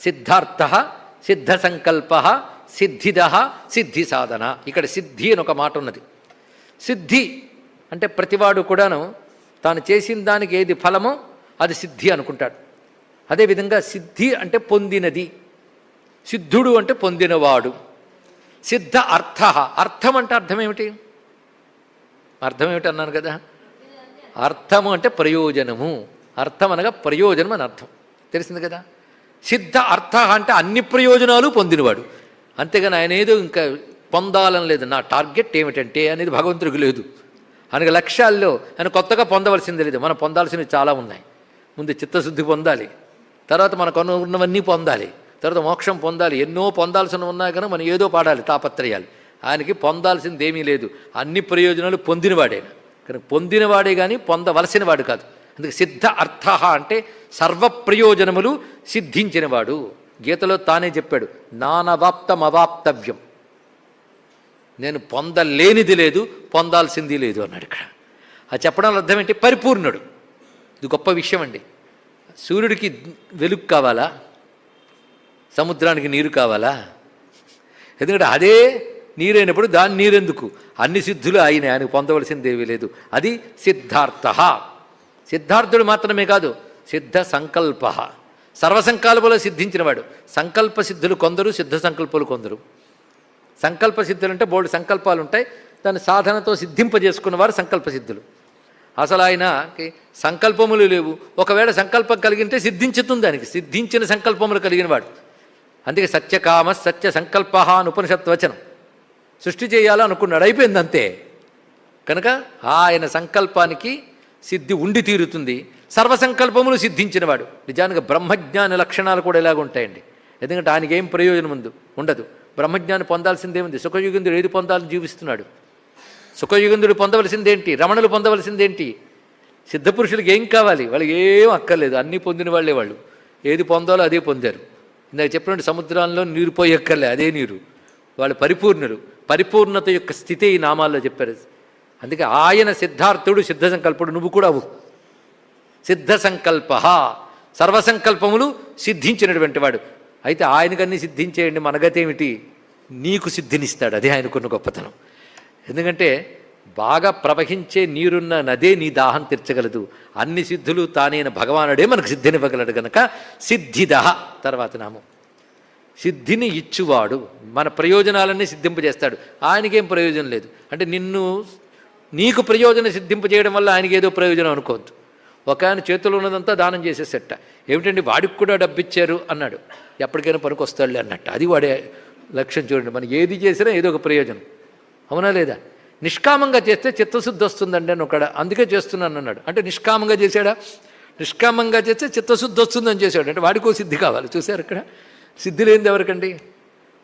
సిద్ధార్థ సిద్ధ సంకల్ప సిద్ధిద సిద్ధి సాధన ఇక్కడ సిద్ధి అని ఒక మాట ఉన్నది. సిద్ధి అంటే ప్రతివాడు కూడాను తాను చేసిన దానికి ఏది ఫలమో అది సిద్ధి అనుకుంటాడు. అదేవిధంగా సిద్ధి అంటే పొందినది. సిద్ధుడు అంటే పొందినవాడు. సిద్ధ అర్థ. అర్థం అంటే అర్థం ఏమిటి అర్థం ఏమిటి అన్నాను కదా? అర్థము అంటే ప్రయోజనము. అర్థం అనగా ప్రయోజనం అని అర్థం. తెలిసింది కదా? సిద్ధ అర్థ అంటే అన్ని ప్రయోజనాలు పొందినవాడు. అంతేగాని ఆయన ఏదో ఇంకా పొందాలని లేదు. నా టార్గెట్ ఏమిటంటే అనేది భగవంతుడికి లేదు. ఆయనకి లక్ష్యాల్లో ఆయన కొత్తగా పొందవలసింది లేదు. మనం పొందాల్సినవి చాలా ఉన్నాయి. ముందు చిత్తశుద్ధి పొందాలి. తర్వాత మనకు ఉన్నవన్నీ పొందాలి. తర్వాత మోక్షం పొందాలి. ఎన్నో పొందాల్సిన ఉన్నాయి కానీ మనం ఏదో పాడాలి తాపత్రయాలు. ఆయనకి పొందాల్సింది ఏమీ లేదు. అన్ని ప్రయోజనాలు పొందినవాడే. కానీ పొందినవాడే కానీ పొందవలసిన వాడు కాదు. అందుకే సిద్ధ అర్థ అంటే సర్వప్రయోజనములు సిద్ధించినవాడు. గీతలో తానే చెప్పాడు నానవాప్తమవాప్తవ్యం. నేను పొందలేనిది లేదు పొందాల్సింది లేదు అన్నాడు ఇక్కడ. అది చెప్పడం అర్థం ఏంటి? పరిపూర్ణుడు. ఇది గొప్ప విషయం అండి. సూర్యుడికి వెలుగు కావాలా? సముద్రానికి నీరు కావాలా? ఎందుకంటే అదే నీరైనప్పుడు దాని నీరెందుకు? అన్ని సిద్ధులు ఆయన ఆయనకు పొందవలసింది ఏమీ లేదు. అది సిద్ధార్థ. సిద్ధార్థుడు మాత్రమే కాదు సిద్ధ సంకల్ప. సర్వసంకల్పలో సిద్ధించినవాడు. సంకల్ప సిద్ధులు కొందరు సిద్ధ సంకల్పాలు కొందరు. సంకల్ప సిద్ధులు అంటే బోల్డ్ సంకల్పాలు ఉంటాయి దాని సాధనతో సిద్ధింపజేసుకున్నవారు సంకల్ప సిద్ధులు. అసలు ఆయనకి సంకల్పములు లేవు. ఒకవేళ సంకల్పం కలిగింటే సిద్ధించుతుంది దానికి సిద్ధించిన సంకల్పములు కలిగినవాడు. అందుకే సత్యకామ సత్య సంకల్ప అని ఉపనిషత్వచనం సృష్టి చేయాలనుకున్నాడు. అయిపోయింది అంతే కనుక ఆయన సంకల్పానికి సిద్ధి ఉండి తీరుతుంది. సర్వసంకల్పములు సిద్ధించినవాడు. నిజానికి బ్రహ్మజ్ఞాన లక్షణాలు కూడా ఇలాగ ఉంటాయండి. ఎందుకంటే ఆయనకి ఏం ప్రయోజనం ఉంది ఉండదు. బ్రహ్మజ్ఞానం పొందాల్సిందేముంది సుఖయుగంధుడు ఏది పొందాలని జీవిస్తున్నాడు? సుఖయుగంధుడు పొందవలసిందేంటి? రమణులు పొందవలసిందేంటి? సిద్ధపురుషులకి ఏం కావాలి? వాళ్ళకి ఏం అక్కర్లేదు. అన్నీ పొందిన వాళ్ళే వాళ్ళు. ఏది పొందాలో అదే పొందారు. ఇందాక చెప్పినట్టు సముద్రాల్లో నీరు పోయక్కర్లే అదే నీరు. వాళ్ళు పరిపూర్ణులు. పరిపూర్ణత యొక్క స్థితి ఈ నామాల్లో చెప్పారు. అందుకే ఆయన సిద్ధార్థుడు సిద్ధ సంకల్పుడు నువ్వు కూడా అవు సిద్ధ సంకల్ప సర్వసంకల్పములు సిద్ధించినటువంటి వాడు. అయితే ఆయనకన్నీ సిద్ధించేయండి మనగతేమిటి నీకు సిద్ధినిస్తాడు అదే ఆయనకున్న గొప్పతనం. ఎందుకంటే బాగా ప్రవహించే నీరున్న నదే నీ దాహం తీర్చగలదు. అన్ని సిద్ధులు తానైన భగవానుడే మనకు సిద్ధినివ్వగలడు గనక సిద్ధిదహ తర్వాత నామం. సిద్ధిని ఇచ్చువాడు మన ప్రయోజనాలన్నీ సిద్ధింపజేస్తాడు. ఆయనకేం ప్రయోజనం లేదు. అంటే నిన్ను నీకు ప్రయోజనం సిద్ధింపజేయడం వల్ల ఆయనకి ఏదో ప్రయోజనం అనుకోవద్దు. ఒక ఆయన చేతిలో ఉన్నదంతా దానం చేసేసట ఏమిటండి? వాడికి కూడా డబ్బిచ్చారు అన్నాడు. ఎప్పటికైనా పనికొస్తాడులే అన్నట్టు. అది వాడే లక్ష్యం చూడండి. మనం ఏది చేసినా ఏదో ఒక ప్రయోజనం. అవునా లేదా? నిష్కామంగా చేస్తే చిత్తశుద్ధి వస్తుందండి అని ఒకడ అందుకే చేస్తున్నాను అన్నాడు. అంటే నిష్కామంగా చేశాడా? నిష్కామంగా చేస్తే చిత్తశుద్ధి వస్తుందని చేశాడు. అంటే వాడికో సిద్ధి కావాలి. చూశారు ఇక్కడ? సిద్ధి లేనిది ఎవరికండి?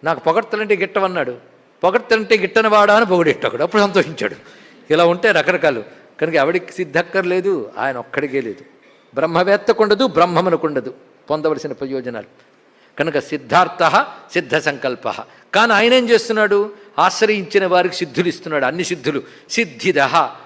నాకు పొగడ్తలంటే గిట్టవన్నాడు పొగడ్తలంటే గిట్టని వాడా అని పొగడెట్టొకడు అప్పుడు సంతోషించాడు. ఇలా ఉంటే రకరకాలు. కనుక ఎవడికి సిద్ధక్కర్లేదు ఆయన ఒక్కడికే లేదు. బ్రహ్మవేత్తకుండదు బ్రహ్మమునకుండదు. పొందవలసిన ప్రయోజనాలు. కనుక సిద్ధార్థ సిద్ధ సంకల్ప కానీ ఆయన ఏం చేస్తున్నాడు? ఆశ్రయించిన వారికి సిద్ధులు ఇస్తున్నాడు అన్ని సిద్ధులు. సిద్ధిదహ